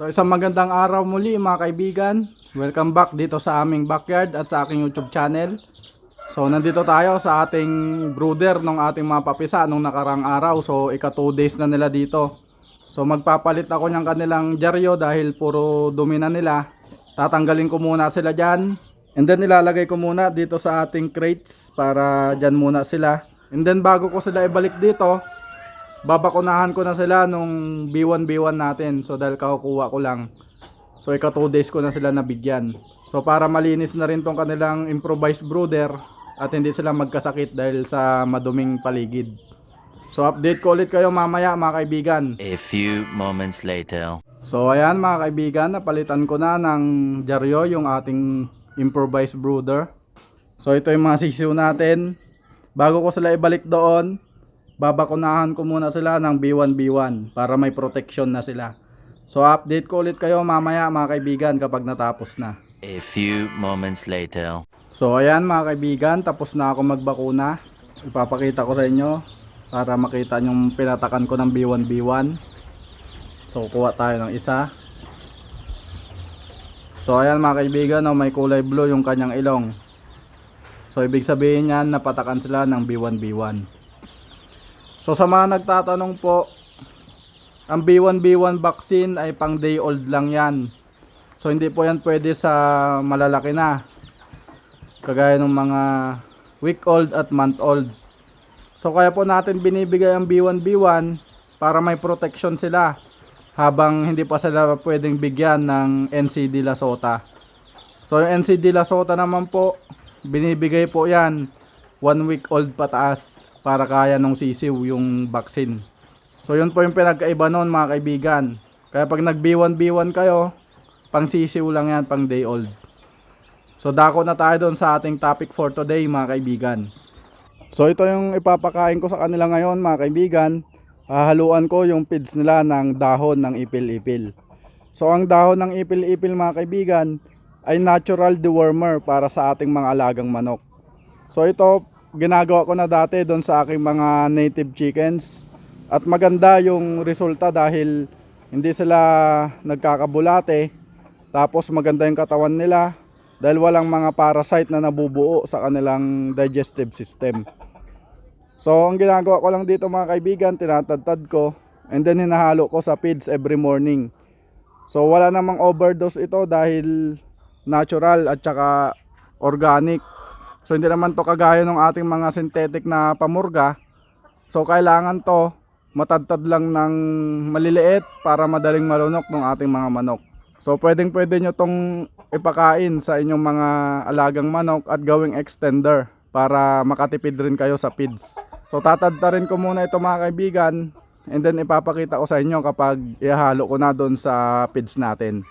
So isang magandang araw muli mga kaibigan. Welcome back dito sa aming backyard at sa aking YouTube channel. So nandito tayo sa ating brooder ng ating mga papisa nung nakarang araw. So ika 2 days na nila dito. So magpapalit ako ng kanilang dyaryo dahil puro dumi na nila. Tatanggalin ko muna sila dyan. And then ilalagay ko muna dito sa ating crates para dyan muna sila. And then bago ko sila ibalik dito, babakunahan ko na sila nung B1 B1 natin. So dahil kakukuha ko lang. So ika 2 days ko na sila nabigyan. So para malinis na rin tong kanilang improvised brooder at hindi sila magkasakit dahil sa maduming paligid. So update ko ulit kayo mamaya mga kaibigan. A few moments later. So ayan mga kaibigan, napalitan ko na ng dyaryo yung ating improvised brooder. So ito yung mga sisiw natin. Bago ko sila ibalik doon, babakunahan ko muna sila ng B1 B1 para may protection na sila. So update ko ulit kayo mamaya mga kaibigan kapag natapos na. A few moments later. So ayan mga kaibigan, tapos na ako magbakuna. Ipapakita ko sa inyo para makita yung pinatakan ko ng B1 B1. So kuha tayo ng isa. So ayan mga kaibigan, oh, may kulay blue yung kanyang ilong. So ibig sabihin yan, napatakan sila ng B1 B1. So sa mga nagtatanong po, ang B1 B1 vaccine ay pang day old lang yan. So hindi po yan pwede sa malalaki na kagaya ng mga week old at month old. So kaya po natin binibigay ang B1 B1 para may protection sila habang hindi pa sila pwedeng bigyan ng NCD Lasota. So yung NCD Lasota naman po binibigay po yan one week old pataas para kaya nung sisiw yung vaccine. So yun po yung pinagkaiba noon mga kaibigan. Kaya pag nag B1 B1 kayo, pang sisiw lang yan, pang day old. So dako na tayo doon sa ating topic for today mga kaibigan. So ito yung ipapakain ko sa kanila ngayon mga kaibigan. Hahaluan ko yung feeds nila ng dahon ng ipil-ipil. So ang dahon ng ipil-ipil mga kaibigan ay natural dewormer para sa ating mga alagang manok. So ito ginagawa ko na dati doon sa aking mga native chickens. At maganda yung resulta dahil hindi sila nagkakabulate. Tapos maganda yung katawan nila dahil walang mga parasite na nabubuo sa kanilang digestive system. So, ang ginagawa ko lang dito mga kaibigan, tinatadtad ko and then hinahalo ko sa feeds every morning. So, wala namang overdose ito dahil natural at saka organic. So, hindi naman to kagaya ng ating mga synthetic na pamurga. So, kailangan to matadtad lang ng maliliit para madaling malunok ng ating mga manok. So, pwedeng pwede nyo tong ipakain sa inyong mga alagang manok at gawing extender para makatipid rin kayo sa feeds. So tatadta rin ko muna ito mga kaibigan and then ipapakita ko sa inyo kapag ihalo ko na doon sa feeds natin.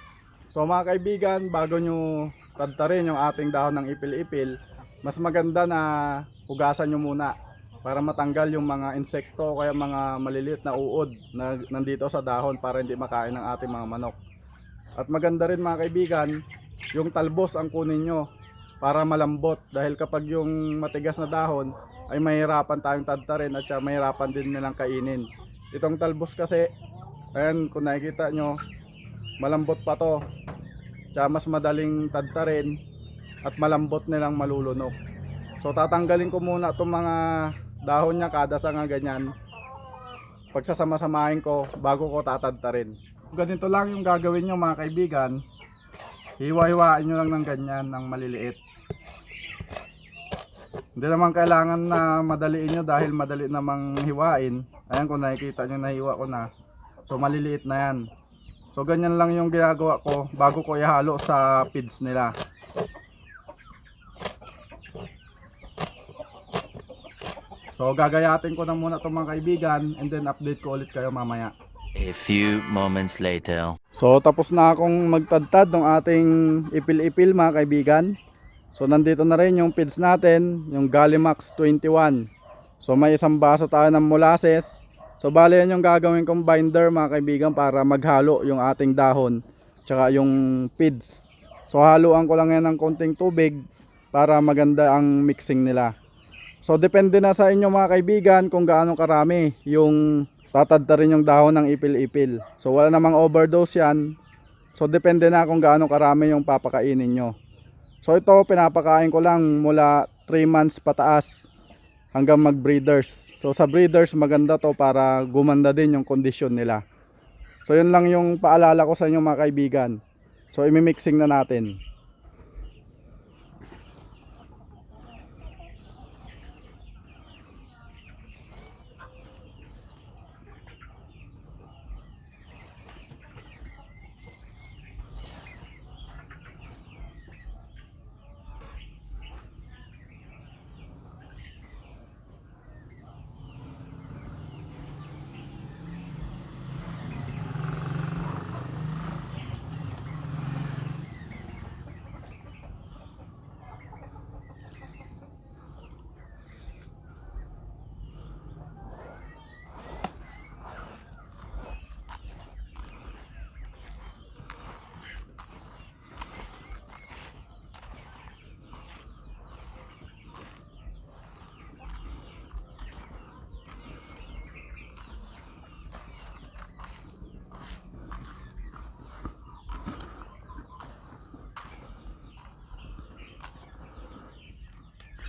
So mga kaibigan, bago nyo tadtarin yung ating dahon ng ipil-ipil, mas maganda na hugasan nyo muna para matanggal yung mga insekto kaya mga maliliit na uod na nandito sa dahon para hindi makain ng ating mga manok. At maganda rin mga kaibigan, yung talbos ang kunin nyo para malambot dahil kapag yung matigas na dahon ay mahirapan tayong tadtarin at mahirapan din nilang kainin. Itong talbos kasi, ayan kung nakikita nyo, malambot pa to. Tsaka mas madaling tadtarin at malambot nilang malulunok. So tatanggalin ko muna itong mga dahon niya kada sanga ganyan. Pagsasama-samahin ko bago ko tatadtarin. Ganito lang yung gagawin nyo mga kaibigan. Hiwa-hiwain nyo lang ng ganyan, ng maliliit. Hindi naman kailangan na madaliin nyo dahil madali namang hiwain. Ayan kung nakikita nyo nahiwa ko na. So maliliit na yan. So ganyan lang yung ginagawa ko bago ko ihalo sa feeds nila. So gagayatin ko na muna itong mga kaibigan and then update ko ulit kayo mamaya. A few moments later. So tapos na akong magtadtad ng ating ipil-ipil mga kaibigan. So nandito na rin yung feeds natin, yung Gallimax 21. So may isang baso tayo ng molasses. So bali yan yung gagawin kong binder mga kaibigan para maghalo yung ating dahon tsaka yung feeds. So haluan ko lang yan ng konting tubig para maganda ang mixing nila. So depende na sa inyo mga kaibigan kung gaano karami yung tatadta rin yung dahon ng ipil-ipil. So wala namang overdose yan So depende na kung gaano karami yung papakainin nyo. So ito pinapakain ko lang mula 3 months pataas hanggang mag breeders. So sa breeders maganda to para gumanda din yung kondisyon nila. So yun lang yung paalala ko sa inyo mga kaibigan. So imimixing na natin.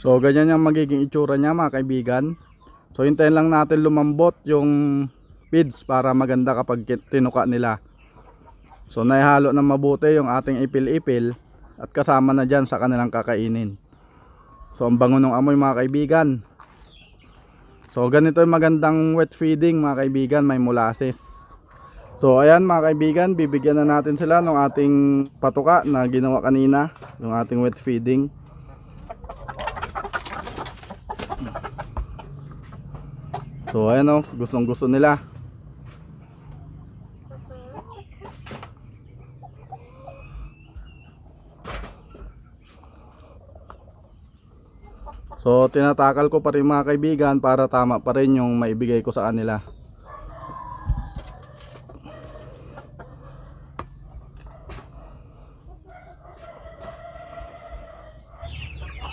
So ganyan yung magiging itsura niya mga kaibigan. So hintayin lang natin lumambot yung feeds para maganda kapag tinuka nila. So naihalo na mabuti yung ating ipil-ipil at kasama na dyan sa kanilang kakainin. So ang bango ng amoy mga kaibigan. So ganito yung magandang wet feeding mga kaibigan, may molasses. So ayan mga kaibigan, bibigyan na natin sila ng ating patuka na ginawa kanina, yung ating wet feeding. So ayan o, gustong gusto nila. So tinatakal ko pa rin mga kaibigan para tama pa rin yung maibigay ko sa kanila.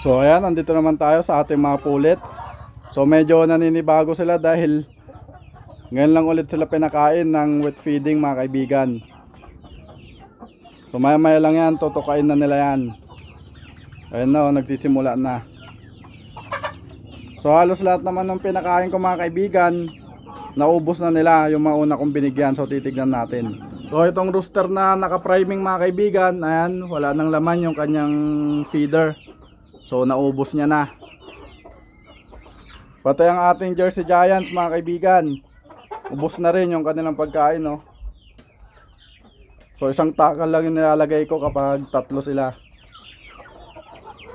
So ayan, nandito naman tayo sa ating mga pullets. So medyo naninibago sila dahil ngayon lang ulit sila pinakain ng wet feeding mga kaibigan. So maya maya lang yan, tutukain na nila yan. Ayun na, oh, nagsisimula na. So halos lahat naman ng pinakain ko mga kaibigan, naubos na nila yung mga una kong binigyan. So titignan natin. So itong rooster na naka-priming mga kaibigan, ayan, wala nang laman yung kanyang feeder. So naubos niya na. Pati ang ating Jersey Giants mga kaibigan. Ubos na rin yung kanilang pagkain no. So isang takal lang yung nilalagay ko kapag tatlo sila.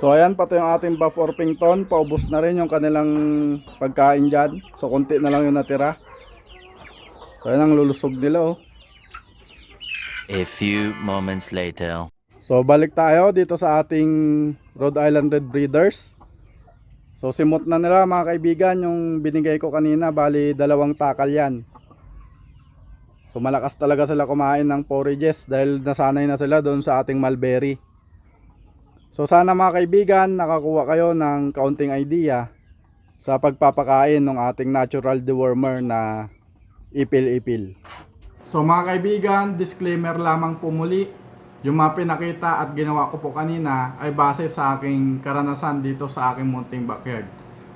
So ayan pati yung ating Buff Orpington, paubos na rin yung kanilang pagkain dyan. So konti na lang yung natira. So ayan ang lulusog nila oh. A few moments later. So balik tayo dito sa ating Rhode Island Red Breeders. So simot na nila mga kaibigan yung binigay ko kanina bali dalawang takal yan. So malakas talaga sila kumain ng forages dahil nasanay na sila doon sa ating mulberry. So sana mga kaibigan nakakuha kayo ng kaunting idea sa pagpapakain ng ating natural dewormer na ipil-ipil. So mga kaibigan, disclaimer lamang po muli. Yung mga pinakita at ginawa ko po kanina ay base sa aking karanasan dito sa aking munting backyard.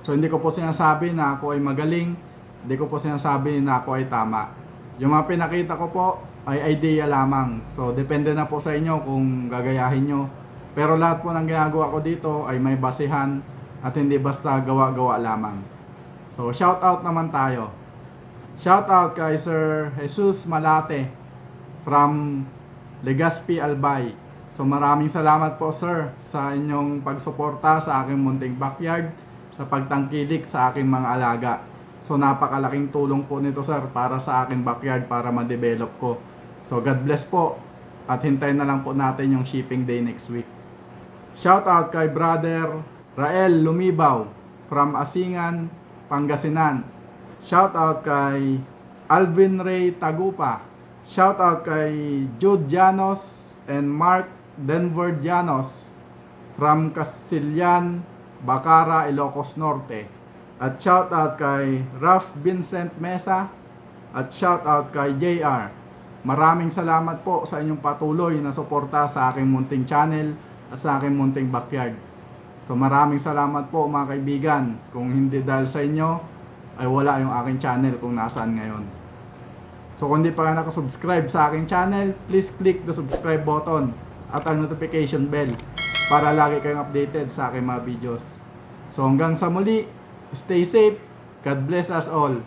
So hindi ko po sinasabi na ako ay magaling, hindi ko po sinasabi na ako ay tama. Yung mga pinakita ko po ay idea lamang. So depende na po sa inyo kung gagayahin nyo. Pero lahat po ng ginagawa ko dito ay may basihan at hindi basta gawa-gawa lamang. So shout out naman tayo. Shout out kay Sir Jesus Malate from Legazpi Albay. So maraming salamat po sir sa inyong pagsuporta sa aking munting backyard, sa pagtangkilik sa aking mga alaga. So napakalaking tulong po nito sir para sa aking backyard para ma-develop ko. So God bless po at hintayin na lang po natin yung shipping day next week. Shout out kay brother Rael Lumibaw from Asingan, Pangasinan. Shout out kay Alvin Ray Tagupa. Shout out kay Jude Janos and Mark Denver Janos from Casillan, Bacara, Ilocos Norte. At shout out kay Ralph Vincent Mesa at shout out kay JR Maraming salamat po sa inyong patuloy na suporta sa aking munting channel at sa aking munting backyard. So maraming salamat po mga kaibigan. Kung hindi dahil sa inyo, ay wala yung aking channel kung nasaan ngayon. So kung hindi pa ka nakasubscribe sa aking channel, please click the subscribe button at ang notification bell para lagi kayong updated sa aking mga videos. So hanggang sa muli, stay safe, God bless us all.